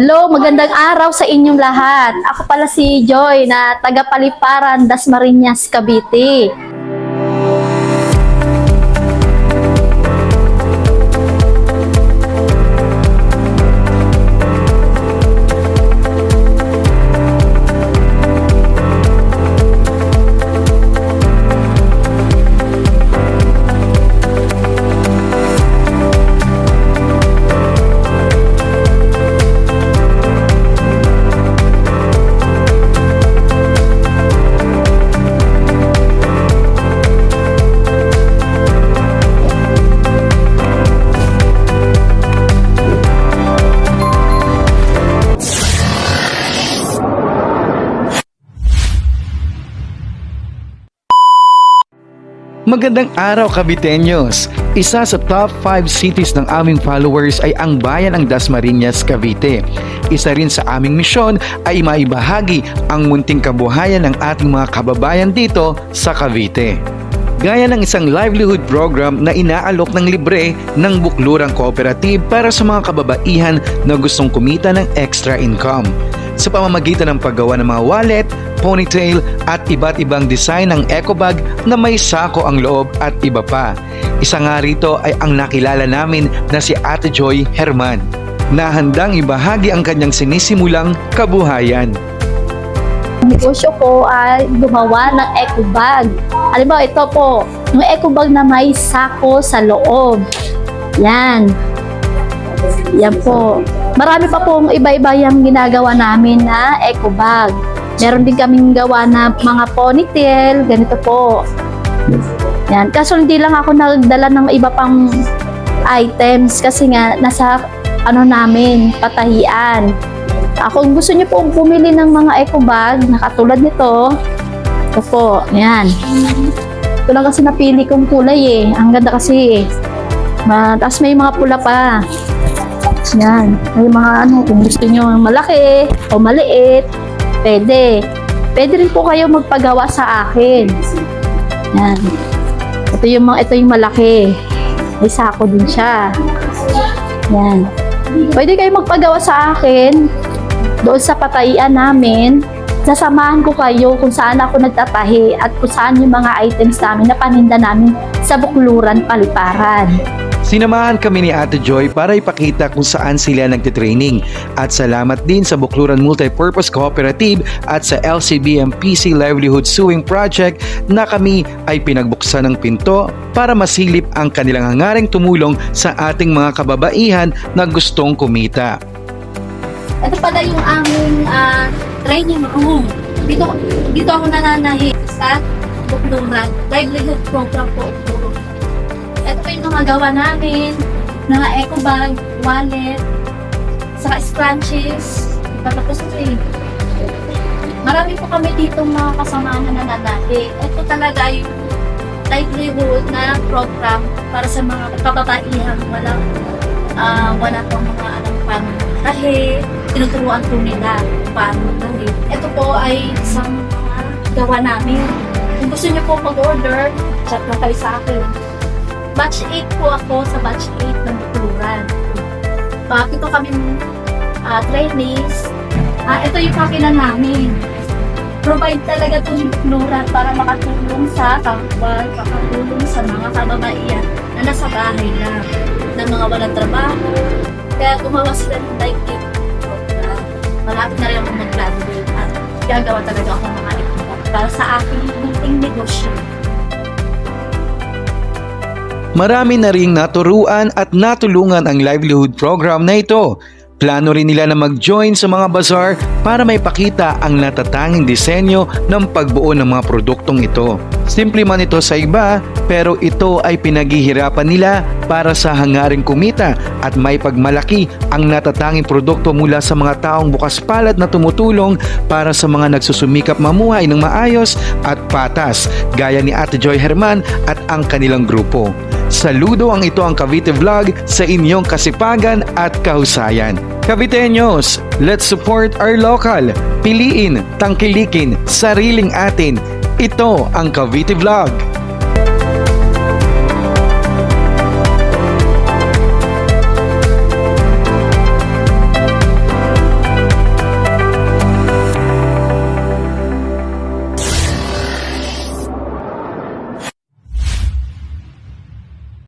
Hello, magandang araw sa inyong lahat. Ako pala si Joy na taga Paliparan, Dasmariñas, Cavite. Magandang araw Caviteños! Isa sa top 5 cities ng aming followers ay ang bayan ng Dasmariñas, Cavite. Isa rin sa aming misyon ay maibahagi ang munting kabuhayan ng ating mga kababayan dito sa Cavite. Gaya ng isang livelihood program na inaalok ng libre ng Buklurang Cooperative para sa mga kababaihan na gustong kumita ng extra income sa pamamagitan ng paggawa ng mga wallet, ponytail at iba't ibang design ng eco bag na may sako ang loob at iba pa. Isa nga rito ay ang nakilala namin na si Ate Joy Herman na handang ibahagi ang kanyang sinisimulang kabuhayan. Negosyo ko ay gumawa ng eco bag. Alam mo, ito po, yung eco bag na may sako sa loob. Yan. Yan po. Marami pa pong iba-iba yung ginagawa namin na eco bag. Meron din kaming gawa na mga ponytail, ganito po. Yan. Kaso hindi lang ako nagdala ng iba pang items kasi nga nasa ano namin, patahian. Ako, kung gusto niyo po bumili ng mga eco bag na katulad nito, ito po, yan. Ito lang kasi napili kong kulay eh. Ang ganda kasi eh. Ma, tapos may mga pula pa. Yan. May mga ano, kung gusto niyo malaki o maliit, pwede. Pwede rin po kayo magpagawa sa akin. Yan. Ito yung mga ito yung malaki. May sako din siya. Yan. Pwede kayo magpagawa sa akin doon sa pataian namin. Sasamahan ko kayo kung saan ako nagtatahi at kung saan yung mga items namin na paninda namin sa Bukluran, Paliparan. Sinamahan kami ni Ate Joy para ipakita kung saan sila nagtitraining at salamat din sa Bukluran Multipurpose Cooperative at sa LCBM PC Livelihood Sewing Project na kami ay pinagbuksan ng pinto para masilip ang kanilang hangaring tumulong sa ating mga kababaihan na gustong kumita. Ito pala yung aming ah, training room. Dito, dito ako nananahi sa Bukluran. Livelihood program po. Po yung mga gawa namin. Mga eco bag, wallet, saka scrunchies. Patapos ito eh. Marami po kami dito mga kasamahan na nananahi. Ito talaga yung livelihood na program para sa mga kababaihan walang ah, wala pang mga alam pang tahi, tinuturuan po nila paano tahi. Ito po ay isang gawa namin. Kung gusto niyo po mag-order, chat lang kayo sa akin. Batch 8 po ako sa batch 8 ng Turan. Bakit ito kami ah, trainees. Ah, ito yung pakina namin. Provide talaga itong Turan para makatulong sa kapwa, makatulong sa mga kababaihan na nasa bahay lang, na mga walang trabaho. Kaya gumawa sila ng livelihood program. Malapit na rin ako mag-graduate at gagawa talaga ako ng mga ito para sa aking munting negosyo. Marami na ring naturuan at natulungan ang livelihood program na ito. Plano rin nila na mag-join sa mga bazaar para may pakita ang natatanging disenyo ng pagbuo ng mga produktong ito. Simple man ito sa iba, pero ito ay pinaghihirapan nila para sa hangaring kumita at may pagmalaki ang natatanging produkto mula sa mga taong bukas palad na tumutulong para sa mga nagsusumikap mamuhay ng maayos at patas gaya ni Ate Joy Herman at ang kanilang grupo. Saludo ang ito ang Cavite Vlog sa inyong kasipagan at kahusayan. Caviteños, let's support our local. Piliin, tangkilikin, sariling atin. Ito ang Cavite Vlog.